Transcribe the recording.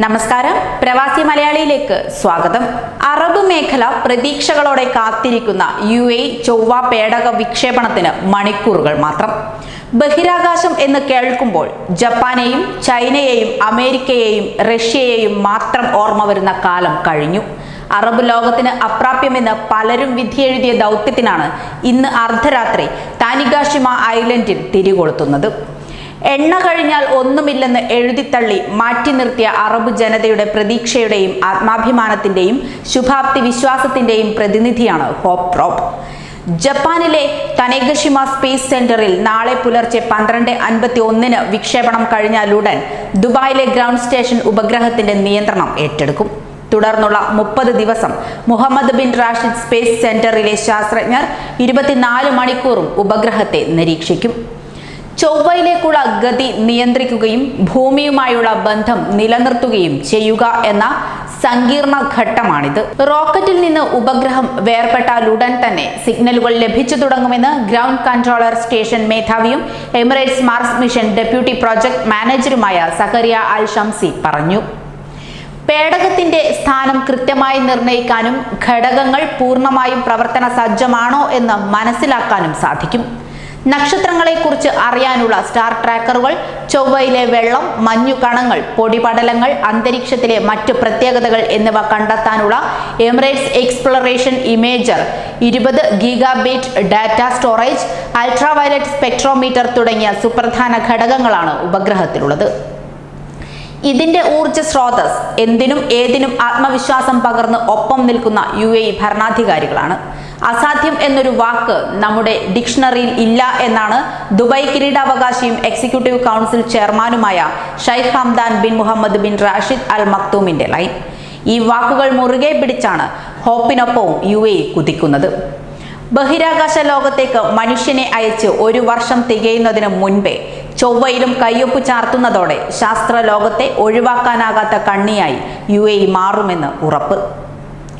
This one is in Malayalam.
നമസ്കാരം. പ്രവാസി മലയാളിയിലേക്ക് സ്വാഗതം. അറബ് മേഖല പ്രതീക്ഷകളോടെ കാത്തിരിക്കുന്ന യു എ ചൊവ്വ പേടക വിക്ഷേപണത്തിന് മണിക്കൂറുകൾ മാത്രം. ബഹിരാകാശം എന്ന് കേൾക്കുമ്പോൾ ജപ്പാനെയും ചൈനയെയും അമേരിക്കയെയും റഷ്യയെയും മാത്രം ഓർമ്മ വരുന്ന കാലം കഴിഞ്ഞു. അറബ് ലോകത്തിന് അപ്രാപ്യമെന്ന് പലരും വിധിയെഴുതിയ ദൗത്യത്തിനാണ് ഇന്ന് അർദ്ധരാത്രി താനിഗാഷിമ ഐലൻഡിൽ തിരികൊളുത്തുന്നത്. എണ്ണ കഴിഞ്ഞാൽ ഒന്നുമില്ലെന്ന് എഴുതിത്തള്ളി മാറ്റി നിർത്തിയ അറബ് ജനതയുടെ പ്രതീക്ഷയുടെയും ആത്മാഭിമാനത്തിന്റെയും ശുഭാപ്തി വിശ്വാസത്തിന്റെയും പ്രതിനിധിയാണ് ഹോപ്പ് റോപ്പ് ജപ്പാനിലെ തനേഗഷിമ സ്പേസ് സെന്ററിൽ നാളെ പുലർച്ചെ പന്ത്രണ്ട് അൻപത്തി ഒന്നിന് വിക്ഷേപണം കഴിഞ്ഞാലുടൻ ദുബായിലെ ഗ്രൗണ്ട് സ്റ്റേഷൻ ഉപഗ്രഹത്തിന്റെ നിയന്ത്രണം ഏറ്റെടുക്കും. തുടർന്നുള്ള മുപ്പത് ദിവസം മുഹമ്മദ് ബിൻ റാഷിദ് സ്പേസ് സെന്ററിലെ ശാസ്ത്രജ്ഞർ ഇരുപത്തിനാല് മണിക്കൂറും ഉപഗ്രഹത്തെ നിരീക്ഷിക്കും. ചൊവ്വയിലേക്കുള്ള ഗതി നിയന്ത്രിക്കുകയും ഭൂമിയുമായുള്ള ബന്ധം നിലനിർത്തുകയും ചെയ്യുക എന്ന സങ്കീർണ ഘട്ടമാണിത്. റോക്കറ്റിൽ നിന്ന് ഉപഗ്രഹം വേർപെട്ടാലുടൻ തന്നെ സിഗ്നലുകൾ ലഭിച്ചു തുടങ്ങുമെന്ന് ഗ്രൗണ്ട് കൺട്രോളർ സ്റ്റേഷൻ മേധാവിയും Emirates Mars mission deputy project മാനേജറുമായ സഹറിയ Al Shamsi പറഞ്ഞു. പേടകത്തിന്റെ സ്ഥാനം കൃത്യമായി നിർണയിക്കാനും ഘടകങ്ങൾ പൂർണമായും പ്രവർത്തന സജ്ജമാണോ എന്ന് മനസ്സിലാക്കാനും സാധിക്കും. നക്ഷത്രങ്ങളെക്കുറിച്ച് അറിയാനുള്ള സ്റ്റാർ ട്രാക്കറുകൾ ചൊവ്വയിലെ വെള്ളം മഞ്ഞു കണങ്ങൾ പൊടിപടലങ്ങൾ അന്തരീക്ഷത്തിലെ മറ്റു പ്രത്യേകതകൾ എന്നിവ കണ്ടെത്താനുള്ള എമിറേറ്റ്സ് എക്സ്പ്ലോറേഷൻ ഇമേജർ ഇരുപത് gigabit data storage ultraviolet spectrometer തുടങ്ങിയ സുപ്രധാന ഘടകങ്ങളാണ് ഉപഗ്രഹത്തിലുള്ളത്. ഇതിന്റെ ഊർജ സ്രോതസ് എന്തിനും ഏതിനും ആത്മവിശ്വാസം പകർന്ന് ഒപ്പം നിൽക്കുന്ന യു ഭരണാധികാരികളാണ്. അസാധ്യം എന്നൊരു വാക്ക് നമ്മുടെ ഡിക്ഷണറിയിൽ ഇല്ല എന്നാണ് ദുബായ് കിരീടാവകാശിയും എക്സിക്യൂട്ടീവ് കൗൺസിൽ ചെയർമാനുമായ Sheikh Hamdan bin Mohammed bin Rashid Al മക്തൂമിന്റെ line. ഈ വാക്കുകൾ മുറുകെ പിടിച്ചാണ് ഹോപ്പിനൊപ്പവും യു എ കുതിക്കുന്നത്. ബഹിരാകാശ ലോകത്തേക്ക് മനുഷ്യനെ അയച്ച് ഒരു വർഷം തികയുന്നതിന് മുൻപേ ചൊവ്വയിലും കയ്യൊപ്പ് ചാർത്തുന്നതോടെ ശാസ്ത്ര ലോകത്തെ ഒഴിവാക്കാനാകാത്ത കണ്ണിയായി യു എ മാറുമെന്ന് ഉറപ്പ്.